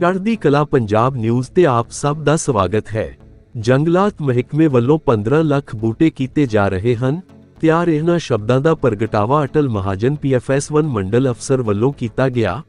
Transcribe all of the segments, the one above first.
ਚੜ੍ਹਦੀ ਕਲਾ ਪੰਜਾਬ ਨਿਊਜ਼ ਤੇ ਆਪ ਸਭ ਦਾ ਸਵਾਗਤ ਹੈ। ਜੰਗਲਾਤ ਮਹਿਕਮੇ ਵੱਲੋਂ 15 ਲੱਖ ਬੂਟੇ ਕੀਤੇ ਜਾ ਰਹੇ ਹਨ। ਤਿਆਰ ਇਹਨਾਂ ਸ਼ਬਦਾਂ ਦਾ ਪ੍ਰਗਟਾਵਾ ਅਟਲ ਮਹਾਜਨ ਪੀਐਫਐਸ1 ਮੰਡਲ ਅਫਸਰ ਵੱਲੋਂ ਕੀਤਾ ਗਿਆ।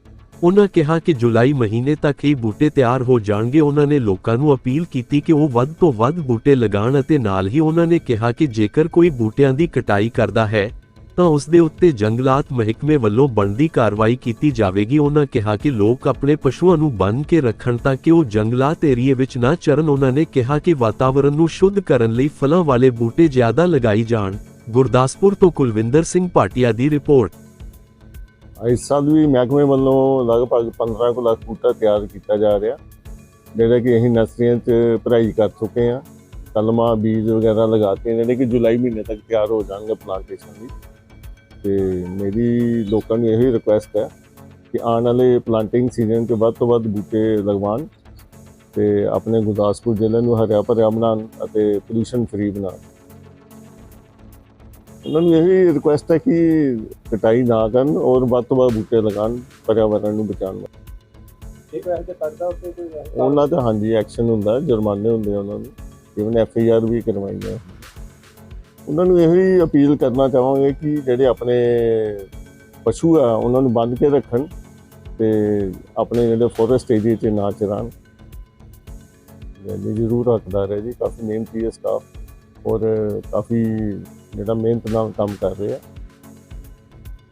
ਉਹਨਾਂ ਕਿਹਾ ਕਿ ਜੁਲਾਈ ਮਹੀਨੇ ਤੱਕ ਇਹ ਬੂਟੇ ਤਿਆਰ ਹੋ ਜਾਣਗੇ। ਉਹਨਾਂ ਨੇ ਲੋਕਾਂ ਨੂੰ ਅਪੀਲ ਕੀਤੀ ਕਿ ਉਹ ਵੱਧ ਤੋਂ ਵੱਧ ਬੂਟੇ ਲਗਾਉਣ ਅਤੇ ਨਾਲ ਹੀ ਉਹਨਾਂ ਨੇ ਕਿਹਾ ਕਿ ਜੇਕਰ ਕੋਈ ਬੂਟਿਆਂ ਦੀ ਕਟਾਈ ਕਰਦਾ ਹੈ ਤਾਂ ਉਸ ਦੇ ਉੱਤੇ ਜੰਗਲਾਤ ਮਹਿਕਮੇ ਵੱਲੋਂ ਬਣਦੀ ਕਾਰਵਾਈ ਕੀਤੀ ਜਾਵੇਗੀ। ਉਹਨਾਂ ਕਿਹਾ ਕਿ ਲੋਕ ਆਪਣੇ ਪਸ਼ੂਆਂ ਨੂੰ ਬੰਨ੍ਹ ਕੇ ਰੱਖਣ ਤਾਂ ਕਿ ਉਹ ਜੰਗਲਾਤ ਏਰੀਏ ਵਿੱਚ ਨਾ ਚਰਨ। ਉਹਨਾਂ ਨੇ ਕਿਹਾ ਕਿ ਵਾਤਾਵਰਣ ਨੂੰ ਸ਼ੁੱਧ ਕਰਨ ਲਈ ਫਲਾਂ ਵਾਲੇ ਬੂਟੇ ਜ਼ਿਆਦਾ ਲਗਾਈ ਜਾਣ। ਗੁਰਦਾਸਪੁਰ ਤੋਂ ਕੁਲਵਿੰਦਰ ਸਿੰਘ ਭਾਟੀਆ ਦੀ ਰਿਪੋਰਟ। ਇਸ ਸਾਲ ਵੀ ਮਹਿਕਮੇ ਵੱਲੋਂ ਲਗਭਗ 15 ਲੱਖ ਬੂਟਾ ਤਿਆਰ ਕੀਤਾ ਜਾ ਰਿਹਾ। ਜਿਹੜਾ ਕਿ ਅਸੀਂ ਨਰਸਰੀਆਂ 'ਚ ਭਰਾਈ ਕਰ ਚੁੱਕੇ ਹਾਂ। ਕਲਮਾ, ਬੀਜ ਵਗੈਰਾ ਲਗਾਤੇ ਨੇ ਜਿਹੜੇ ਕਿ ਜੁਲਾਈ ਮਹੀਨੇ ਤੱਕ ਤਿਆਰ ਹੋ ਜਾਣਗੇ ਪਲਾਂਟੇਸ਼ਨ ਦੀ। ਤੇ ਮੇਰੀ ਲੋਕਾਂ ਨੂੰ ਇਹੀ ਰਿਕੁਐਸਟ ਹੈ ਕਿ ਆਉਣ ਵਾਲੇ ਪਲਾਂਟਿੰਗ ਸੀਜ਼ਨ 'ਚ ਵੱਧ ਤੋਂ ਵੱਧ ਬੂਟੇ ਲਗਵਾਉਣ ਤੇ ਆਪਣੇ ਗੁਰਦਾਸਪੁਰ ਜ਼ਿਲ੍ਹੇ ਨੂੰ ਹਰਿਆ ਭਰਿਆ ਬਣਾਉਣ ਅਤੇ ਪੋਲੂਸ਼ਨ ਫ੍ਰੀ ਬਣਾਉਣ। ਉਹਨਾਂ ਨੂੰ ਇਹ ਰਿਕੁਐਸਟ ਹੈ ਕਿ ਕਟਾਈ ਨਾ ਕਰਨ ਔਰ ਵੱਧ ਤੋਂ ਵੱਧ ਬੂਟੇ ਲਗਾਉਣ ਪਰਿਆਵਰਣ ਨੂੰ ਬਚਾਉਣ। ਵੈਸੇ ਉਹਨਾਂ ਤੇ ਹਾਂਜੀ ਐਕਸ਼ਨ ਹੁੰਦਾ ਜੁਰਮਾਨੇ ਹੁੰਦੇ ਉਹਨਾਂ ਨੂੰ। ਇਵਨ ਐਫ ਆਈ ਆਰ ਵੀ ਕਰਵਾਈ ਹੈ ਉਹਨਾਂ ਨੂੰ ਇਹੋ ਹੀ ਅਪੀਲ ਕਰਨਾ ਚਾਹਾਂਗੇ ਕਿ ਜਿਹੜੇ ਆਪਣੇ ਪਸ਼ੂ ਆ, ਉਹਨਾਂ ਨੂੰ ਬੰਨ੍ਹ ਕੇ ਰੱਖਣ ਤੇ ਆਪਣੇ ਜਿਹੜੇ ਫੋਰੈਸਟ ਏਰੀਆ 'ਚ ਨਾ ਚਰਾਣ। ਜੀ ਜ਼ਰੂਰ ਹੱਕਦਾਰ ਹੈ ਜੀ, ਕਾਫੀ ਮਿਹਨਤੀ ਹੈ ਸਟਾਫ ਔਰ ਕਾਫੀ ਜਿਹੜਾ ਮਿਹਨਤ ਨਾਲ ਕੰਮ ਕਰ ਰਹੇ ਆ।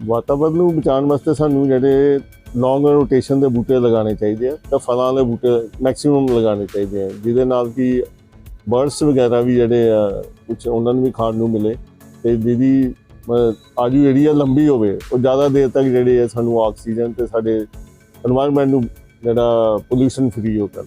ਵਾਤਾਵਰਨ ਨੂੰ ਬਚਾਉਣ ਵਾਸਤੇ ਸਾਨੂੰ ਜਿਹੜੇ ਲੌਂਗ ਰੋਟੇਸ਼ਨ ਦੇ ਬੂਟੇ ਲਗਾਉਣੇ ਚਾਹੀਦੇ ਆ ਤਾਂ ਫਲਾਂ ਦੇ ਬੂਟੇ ਮੈਕਸਿਮਮ ਲਗਾਉਣੇ ਚਾਹੀਦੇ ਆ, ਜਿਹਦੇ ਨਾਲ ਕਿ ਬਰਡਸ ਵਗੈਰਾ ਵੀ ਜਿਹੜੇ ਆ ਕੁਝ ਉਹਨਾਂ ਨੂੰ ਵੀ ਖਾਣ ਨੂੰ ਮਿਲੇ। ਤੇ ਦੀਦੀ ਆਜੂ ਜਿਹੜੀ ਆ ਲੰਬੀ ਹੋਵੇ, ਉਹ ਜ਼ਿਆਦਾ ਦੇਰ ਤੱਕ ਜਿਹੜੇ ਆ ਸਾਨੂੰ ਆਕਸੀਜਨ ਤੇ ਸਾਡੇ এনवायरमेंट ਨੂੰ ਜਿਹੜਾ ਪੋਲੂਸ਼ਨ ਫ੍ਰੀ ਹੋ ਕਰਨ